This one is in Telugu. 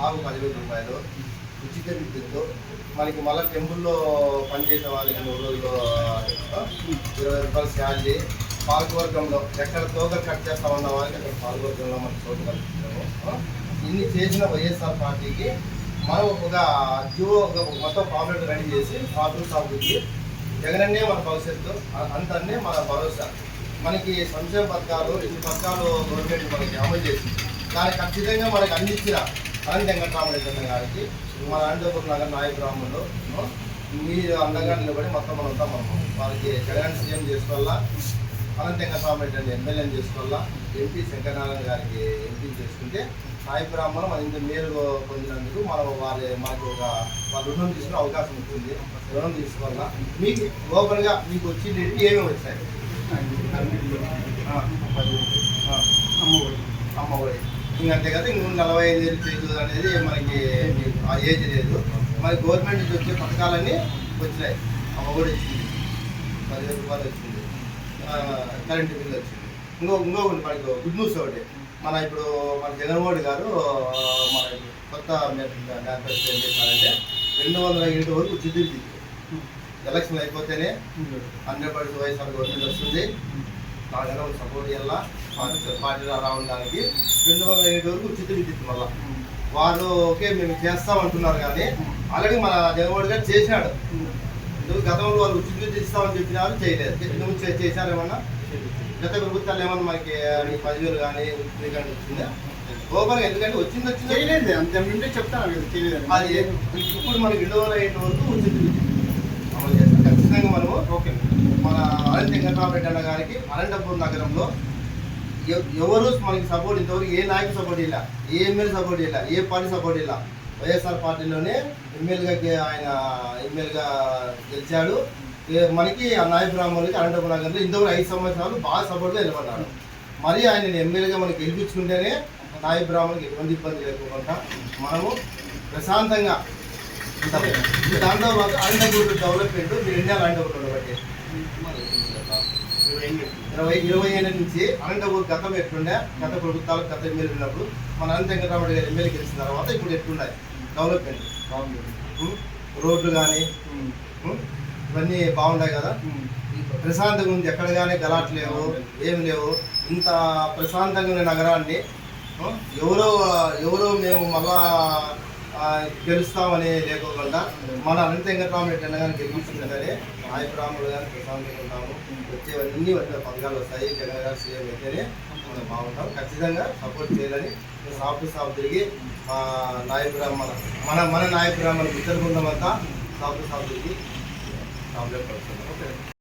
సాగు పదివేల రూపాయలు ఉచిత విద్యుత్తు మనకి మళ్ళీ టెంపుల్లో పనిచేసే వాళ్ళకి మూడు రోజుల్లో ఇరవై రూపాయలు శాలరీ పాలకవర్గంలో ఎక్కడ తోక కట్ చేస్తా ఉన్న వాళ్ళకి అక్కడ పాలకవర్గంలో మనం చోటు కల్పించాము ఇన్ని చేసిన వైఎస్ఆర్ పార్టీకి మనం ఒక జియో ఒక మొత్తం పాపులర్ రెడీ చేసి షాపులు షాపులకి జగనన్నే మన భవిష్యత్తు అంతనే మన భరోసా. మనకి సంక్షేమ పథకాలు రెండు పథకాలు గవర్నమెంట్ మనకి అమలు చేసింది. దానికి ఖచ్చితంగా మనకి అందించిన అనంత వెంకటరామరెడ్డి గారికి మన అనంతపురం నగర్ నాయక బ్రాహ్మణులు మీరు అందంగా నిలబడి మొత్తం మనంతా మనం వారికి జగన్ సీఎం చేసుకోవాలా? అనంత వెంకటరామరెడ్డి అని ఎమ్మెల్యేని చేసుకోవాలా? ఎంపీ శంకరనారాయణ గారికి ఎంపీ చేసుకుంటే నాయ బ్రాహ్మణం మన ఇంత మేలు పొందినందుకు మనం వారి మనకు ఒక వాళ్ళ రుణం తీసుకునే అవకాశం ఉంటుంది. రుణం తీసుకోవాలా? మీకు ఓపెన్గా మీకు వచ్చి ఏమేమి వచ్చాయి? ఆ. అమ్మఒడి. ఇంకా అంతే కదా ఇంక నలభై ఐదు ఏళ్ళు చేదు అనేది మనకి ఆ ఏజ్ లేదు. మరి గవర్నమెంట్ నుంచి వచ్చే పథకాలన్నీ వచ్చినాయి. అమ్మఒడి వచ్చింది. పదివేల రూపాయలు వచ్చింది. కరెంటు బిల్లు వచ్చింది. ఇంకో ఇంకొకటి మనకి గుడ్ న్యూస్ ఒకటి. మన ఇప్పుడు మన జగన్మోహన్ గారు మన కొత్త మేనిఫెస్టో ఏం చేశారంటే రెండు వందల ఏడు వరకు విద్యుత్ ఎలక్షన్ అయిపోతేనే హండ్రెడ్ పర్సెంట్ వైఎస్ఆర్ గవర్నమెంట్ వస్తుంది. నాలుగు సపోర్ట్ చేయాలా పార్టీ పార్టీ రావడానికి రెండు వందల ఎనిమిది వరకు విద్యుత్ మళ్ళా. వారు ఓకే మేము చేస్తామంటున్నారు కానీ ఆల్రెడీ మన జగన్మోహన్ గారు చేసినాడు ఎందుకు గతంలో వాళ్ళు ఉచిత ఇస్తామని చెప్పినారు చేయలేదు. ఇంతకు చే- చేశారేమన్నా గత ప్రభుత్వాలు ఏమన్నా మనకి పదివేలు కానీ ఉచిత కానీ వచ్చిందా? ఓపెన్ ఎందుకంటే వచ్చింది వచ్చింది? చేయలేదు. అంత చెప్తాను అది ఇప్పుడు మనకి రెండు వందల ఎనిమిది వరకు ఉచిత విద్యుత్ అమలు చేస్తాం ఖచ్చితంగా మనము ఓకే మన అనంత వెంకటరామరెడ్డి అన్న గారికి అనంతపురం నగరంలో ఎవరు మనకి సపోర్ట్ ఇంతవరకు ఏ నాయకు సపోర్ట్ ఇలా ఏ ఎమ్మెల్యే సపోర్ట్ ఇలా ఏ పార్టీ సపోర్ట్ ఇలా వైఎస్ఆర్ పార్టీలోనే ఎమ్మెల్యేగా ఆయన ఎమ్మెల్యేగా గెలిచాడు. మనకి ఆ నాయకు బ్రాహ్మణులకి అనంతపురం నగరంలో ఇంతవరకు ఐదు సంవత్సరాలు బాగా సపోర్ట్గా నిలబడ్డాడు. మరి ఆయన ఎమ్మెల్యేగా మనకి గెలిపించుకుంటేనే నాయకు బ్రాహ్మణులకు ఎటువంటి ఇబ్బంది లేకుండా మనము ప్రశాంతంగా పాటు అనంతపురం డెవలప్మెంట్ మీరు ఎన్ని అనంతపురం బట్టి ఇరవై ఇరవై ఏళ్ళ నుంచి అనంతపూర్ గతం ఎట్లుండే గత ప్రభుత్వాలు గత ఎమ్మెల్యే ఉన్నప్పుడు మన అనంత వెంకటరామరెడ్డి గారు ఎమ్మెల్యే గెలిచిన తర్వాత ఇప్పుడు ఎట్లున్నాయి డెవలప్మెంట్? రోడ్లు కానీ ఇవన్నీ బాగున్నాయి కదా? ప్రశాంతంగా ఉంది. ఎక్కడ కానీ గలాట్ లేవు ఏం లేవు. ఇంత ప్రశాంతంగా ఉన్న నగరాన్ని? ఎవరో ఎవరో మేము మళ్ళా గెలుస్తామని లేకోకుండా మన అనంత వెంకటరామరెడ్డి అన్న కానీ సరే కానీ నాయకురాములు కానీ ప్రశాంతంగా ఉంటాము. వచ్చేవన్నీ వచ్చే పథకాలు వస్తాయి. జగన్ గారు సీఎం అయితేనే మనం బాగుంటాం. ఖచ్చితంగా సపోర్ట్ చేయాలని సాఫ్ టు సాఫ్ తిరిగి మా నాయకురామ్ మన మన మన నాయకురామ్ మన మిత్ర బృందం అంతా సాఫ్ టు సాఫ్ తిరిగి కాంప్లైంట్ పడుతున్నాం. ఓకే.